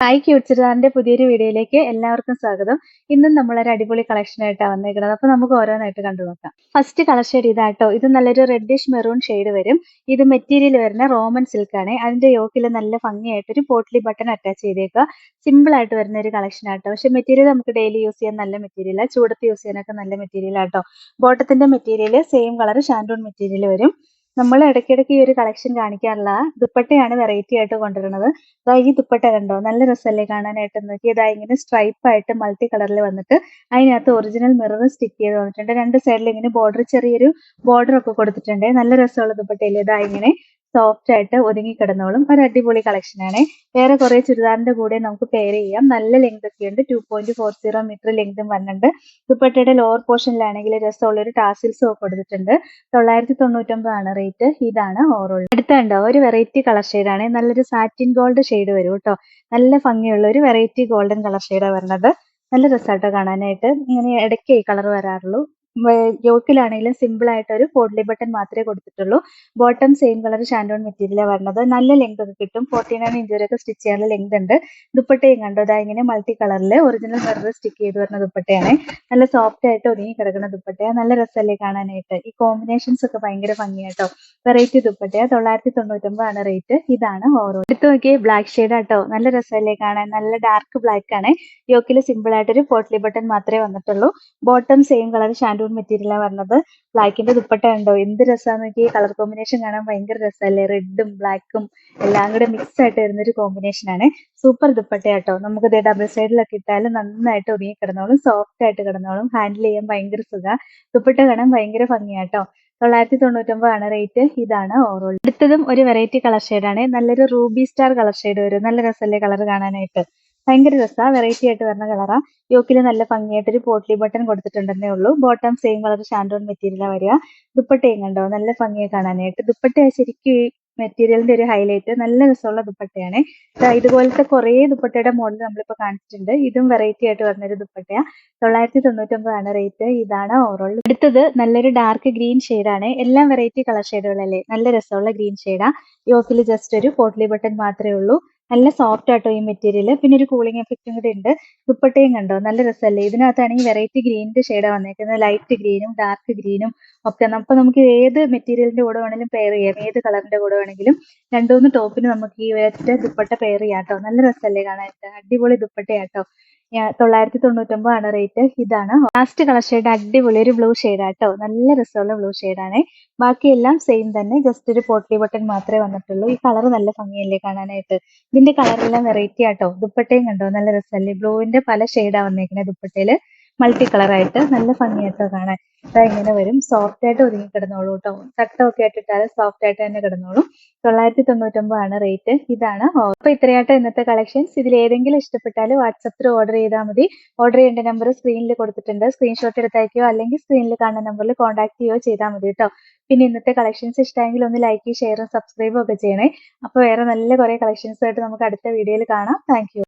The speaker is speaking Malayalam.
ഹായ് ക്യൂട്ട് ചുരിദാറിന്റെ പുതിയൊരു വീഡിയോയിലേക്ക് എല്ലാവർക്കും സ്വാഗതം. ഇന്നും നമ്മളൊരു അടിപൊളി കളക്ഷൻ ആയിട്ടാണ് വന്നേക്കുന്നത്. അപ്പൊ നമുക്ക് ഓരോന്നായിട്ട് കണ്ടു നോക്കാം. ഫസ്റ്റ് കളർ ഷെയ്ഡ് ഇതാട്ടോ. ഇത് നല്ലൊരു റെഡിഷ് മെറൂൺ ഷെയ്ഡ് വരും. ഇത് മെറ്റീരിയൽ വരുന്ന റോമൻ സിൽക്ക് ആണ്. അതിന്റെ യോക്കിൽ നല്ല ഭംഗിയായിട്ട് ഒരു പോട്ട്ലി ബട്ടൺ അറ്റാച്ച് ചെയ്തേക്കുക. സിമ്പിൾ ആയിട്ട് വരുന്ന ഒരു കളക്ഷൻ ആട്ടോ. പക്ഷെ മെറ്റീരിയൽ നമുക്ക് ഡെയിലി യൂസ് ചെയ്യാൻ നല്ല മെറ്റീരിയൽ ചൂടത്ത് യൂസ് ചെയ്യാനൊക്കെ നല്ല മെറ്റീരിയൽ ആട്ടോ ബോട്ടത്തിന്റെ material same colour shantoon material വരും. നമ്മൾ ഇടയ്ക്കിടയ്ക്ക് ഈ ഒരു കളക്ഷൻ കാണിക്കാറില്ല ദുപ്പട്ടയാണ് വെറൈറ്റി ആയിട്ട് കൊണ്ടുവരുന്നത്. അതാ ഈ ദുപ്പട്ട കണ്ടോ? നല്ല രസമല്ലേ കാണാനായിട്ട് നോക്കി. ഇതാ ഇങ്ങനെ സ്ട്രൈപ്പ് ആയിട്ട് മൾട്ടി കളറിൽ വന്നിട്ട് അതിനകത്ത് ഒറിജിനൽ മിറർ സ്റ്റിക്ക് ചെയ്ത് വന്നിട്ടുണ്ട്. രണ്ട് സൈഡിൽ ഇങ്ങനെ ബോർഡർ ചെറിയൊരു ബോർഡർ ഒക്കെ കൊടുത്തിട്ടുണ്ട്. നല്ല രസമുള്ള ദുപ്പട്ടയിൽ ഇതാ ഇങ്ങനെ സോഫ്റ്റ് ആയിട്ട് ഒതുങ്ങി കിടന്നോളും. ഒരു അടിപൊളി കളക്ഷൻ ആണ്. വേറെ കുറെ ചുരിദാറിന്റെ കൂടെ നമുക്ക് പെയർ ചെയ്യാം. നല്ല ലെങ്ത് ഒക്കെ ഉണ്ട് two point four zero metre ലെങ്തും വന്നിട്ടുണ്ട്. ദുപ്പട്ടയുടെ ലോവർ പോർഷനിലാണെങ്കിൽ രസമുള്ള ഒരു ടാസിൽസും കൊടുത്തിട്ടുണ്ട് തൊള്ളായിരത്തി തൊണ്ണൂറ്റൊമ്പതാണ് റേറ്റ് ഇതാണ് ഓറോൾ അടുത്തുണ്ടോ ഒരു വെറൈറ്റി കളർ ആണ്. നല്ലൊരു സാറ്റിൻ ഗോൾഡ് ഷെയ്ഡ് വരും കേട്ടോ. നല്ല ഭംഗിയുള്ള ഒരു വെറൈറ്റി ഗോൾഡൻ കളർ ഷെയ്ഡാണ് വരുന്നത് നല്ല രസമായിട്ടോ കാണാനായിട്ട്. ഇങ്ങനെ ഇടയ്ക്ക് കളർ വരാറുള്ളൂ. യോക്കിലാണെങ്കിലും സിമ്പിൾ ആയിട്ട് ഒരു ഫോർഡ്ലി ബട്ടൺ മാത്രമേ കൊടുത്തിട്ടുള്ളൂ. ബോട്ടം സെയിം കളർ ഷാൻഡോൺ മെറ്റീരിയലാണ് വരുന്നത് നല്ല ലെങ്ത് ഒക്കെ കിട്ടും. ഫോർട്ടി നയൻ ഇഞ്ച് വരെയൊക്കെ സ്റ്റിച്ച് ചെയ്യാനുള്ള ലെങ്ത് ഉണ്ട്. ദുപ്പട്ടയും കണ്ടോ? അതാ ഇങ്ങനെ മൾട്ടി കളറിൽ ഒറിജിനൽ മിറർ സ്റ്റിക്ക് ചെയ്ത് വരുന്ന ദുപ്പട്ടയാണ്. നല്ല സോഫ്റ്റ് ആയിട്ട് ഒതുങ്ങി കിടക്കുന്ന ദുപ്പട്ടയാണ് നല്ല രസമല്ലേ കാണാനായിട്ട്. ഈ കോമ്പിനേഷൻസ് ഒക്കെ ഭയങ്കര ഭംഗിയാട്ടോ. വെറൈറ്റി ദുപ്പട്ടയാണ് തൊള്ളായിരത്തി തൊണ്ണൂറ്റൊമ്പതാണ് റേറ്റ് ഇതാണ് ഓരോ എടുത്തു നോക്കിയേ. ബ്ലാക്ക് ഷെയ്ഡ് ആട്ടോ. നല്ല രസമല്ലേ കാണാൻ. നല്ല ഡാർക്ക് ബ്ലാക്ക് ആണ്. യോക്കിൽ സിമ്പിൾ ആയിട്ട് ഒരു ഫോർട്ട്ലി ബട്ടൺ മാത്രമേ വന്നിട്ടുള്ളൂ. ബോട്ടം സെയിം കളർ ഷാൻഡൂൺ മെറ്റീരിയലാണ് വന്നത്. ബ്ലാക്കിന്റെ ദുപ്പട്ട ഉണ്ടോ എന്ത് രസമാണെന്ന് നോക്കി കളർ കോമ്പിനേഷൻ കാണാൻ ഭയങ്കര രസമല്ലേ? റെഡും ബ്ലാക്കും എല്ലാം കൂടെ മിക്സ് ആയിട്ട് വരുന്ന ഒരു കോമ്പിനേഷൻ ആണ്. സൂപ്പർ ദുപ്പട്ട കേട്ടോ നമുക്ക് ഇതേ ഡബിൾ സൈഡിലൊക്കെ ഇട്ടാലും നന്നായിട്ട് ഒതുങ്ങി കിടന്നോളും സോഫ്റ്റ് ആയിട്ട് കിടന്നോളും. ഹാൻഡിൽ ചെയ്യാൻ ഭയങ്കര സുഖ. ദുപ്പട്ട കാണാൻ ഭയങ്കര ഭംഗിയാട്ടോ. തൊള്ളായിരത്തി തൊണ്ണൂറ്റൊമ്പതാണ് റേറ്റ് ഇതാണ് ഓറോൾ അടുത്തതും ഒരു വെറൈറ്റി കളർ ഷെയ്ഡാണ് നല്ലൊരു റൂബി സ്റ്റാർ കളർ ഷെയ്ഡ് വരും. നല്ല രസമല്ലേ കളർ കാണാനായിട്ട്? ഭയങ്കര രസമാണ് വെറൈറ്റി ആയിട്ട് വരുന്ന കളറാ യോക്കിൽ നല്ല ഭംഗിയായിട്ട് ഒരു പോട്ട്ലി ബട്ടൺ കൊടുത്തിട്ടുണ്ടെന്നേ ഉള്ളൂ. ബോട്ടം സെയിം കളർ ഷാൻഡോൺ മെറ്റീരിയലാണ് വരിക. ദുപ്പട്ടയും കണ്ടോ? നല്ല ഭംഗിയെ കാണാനായിട്ട്. ദുപ്പട്ട ശരിക്കും മെറ്റീരിയലിന്റെ ഒരു ഹൈലൈറ്റ് നല്ല രസമുള്ള ദുപ്പട്ടയാണ്. ഇതുപോലത്തെ കുറേ ദുപ്പട്ടയുടെ മോഡൽ നമ്മളിപ്പോൾ കാണിച്ചിട്ടുണ്ട്. ഇതും വെറൈറ്റി ആയിട്ട് വരുന്ന ഒരു ദുപ്പട്ടയാ. തൊള്ളായിരത്തി തൊണ്ണൂറ്റൊമ്പതാണ് റേറ്റ് ഇതാണ് ഓവറോൾ അടുത്തത് നല്ലൊരു ഡാർക്ക് ഗ്രീൻ ആണ്. എല്ലാം വെറൈറ്റി കളർ ഷെയ്ഡുകളല്ലേ നല്ല രസമുള്ള ഗ്രീൻ ഷെയ്ഡാ യോക്കിൽ ജസ്റ്റ് ഒരു പോട്ട്ലി ബട്ടൺ മാത്രമേ ഉള്ളൂ. നല്ല സോഫ്റ്റ് ആട്ടോ ഈ മെറ്റീരിയൽ പിന്നെ ഒരു കൂളിംഗ് എഫക്റ്റും കൂടി ഉണ്ട്. ദുപ്പട്ടയും കണ്ടോ? നല്ല രസമല്ലേ? ഇതിനകത്താണെങ്കിൽ വെറൈറ്റി ഗ്രീനിന്റെ ഷെയ്ഡാണ് വന്നേക്കുന്നത്. ലൈറ്റ് ഗ്രീനും ഡാർക്ക് ഗ്രീനും ഒക്കെ. അപ്പൊ നമുക്ക് ഏത് മെറ്റീരിയലിന്റെ കൂടെ വേണമെങ്കിലും പെയർ ചെയ്യാം. ഏത് കളറിന്റെ കൂടെ വേണമെങ്കിലും രണ്ടുമൂന്ന് ടോപ്പിന് നമുക്ക് ഈ ഒറ്റ ദുപ്പട്ട പെയർ ചെയ്യാം കേട്ടോ നല്ല രസമല്ലേ കാണാനായിട്ട് അടിപൊളി ദുപ്പട്ടയാട്ടോ. തൊള്ളായിരത്തി ആണ് റേറ്റ് ഇതാണ്. ലാസ്റ്റ് കളർ ഷെയ്ഡ് അടിപൊളി ഒരു ബ്ലൂ ഷെയ്ഡാട്ടോ നല്ല രസമുള്ള ബ്ലൂ ഷെയ്ഡാണ് ബാക്കിയെല്ലാം സെയിം തന്നെ. ജസ്റ്റ് ഒരു പോട്ടി ബട്ടൺ മാത്രമേ വന്നിട്ടുള്ളൂ. ഈ കളർ നല്ല ഭംഗിയല്ലേ കാണാനായിട്ട്? ഇതിന്റെ കളറെല്ലാം വെറൈറ്റി ആട്ടോ. ദുപ്പട്ടയും കണ്ടോ? നല്ല രസമല്ലേ? ബ്ലൂവിന്റെ പല ഷെയ്ഡാ വന്നേക്കുന്നത് ദുപ്പട്ടയിൽ മൾട്ടി കളർ ആയിട്ട് നല്ല ഭംഗിയായിട്ടോ കാണാൻ ഇതാ ഇങ്ങനെ വരും. സോഫ്റ്റ് ആയിട്ട് ഒതുങ്ങി കിടന്നോളൂ കേട്ടോ ചട്ടമൊക്കെ ആയിട്ടിട്ടാൽ സോഫ്റ്റ് ആയിട്ട് തന്നെ കിടന്നോളൂ. തൊള്ളായിരത്തി തൊണ്ണൂറ്റൊമ്പതാണ് റേറ്റ് ഇതാണ് അപ്പൊ ഇത്രയായിട്ട് ഇന്നത്തെ കളക്ഷൻസ് ഇതിൽ ഏതെങ്കിലും ഇഷ്ടപ്പെട്ടാൽ വാട്സപ്പിൽ ഓർഡർ ചെയ്താൽ മതി. ഓർഡർ ചെയ്യേണ്ട നമ്പർ സ്ക്രീനിൽ കൊടുത്തിട്ടുണ്ട്. സ്ക്രീൻഷോട്ട് എടുത്തയക്കുകയോ അല്ലെങ്കിൽ സ്ക്രീനിൽ കാണുന്ന നമ്പറിൽ കോൺടാക്ട് ചെയ്യുകയോ ചെയ്താൽ മതി കേട്ടോ പിന്നെ ഇന്നത്തെ കളക്ഷൻസ് ഇഷ്ടമെങ്കിൽ ഒന്ന് ലൈക്ക് ഷെയറും സബ്സ്ക്രൈബും ഒക്കെ ചെയ്യണേ. അപ്പോൾ വേറെ നല്ല കുറെ കളക്ഷൻസ് ആയിട്ട് നമുക്ക് അടുത്ത വീഡിയോയിൽ കാണാം. താങ്ക്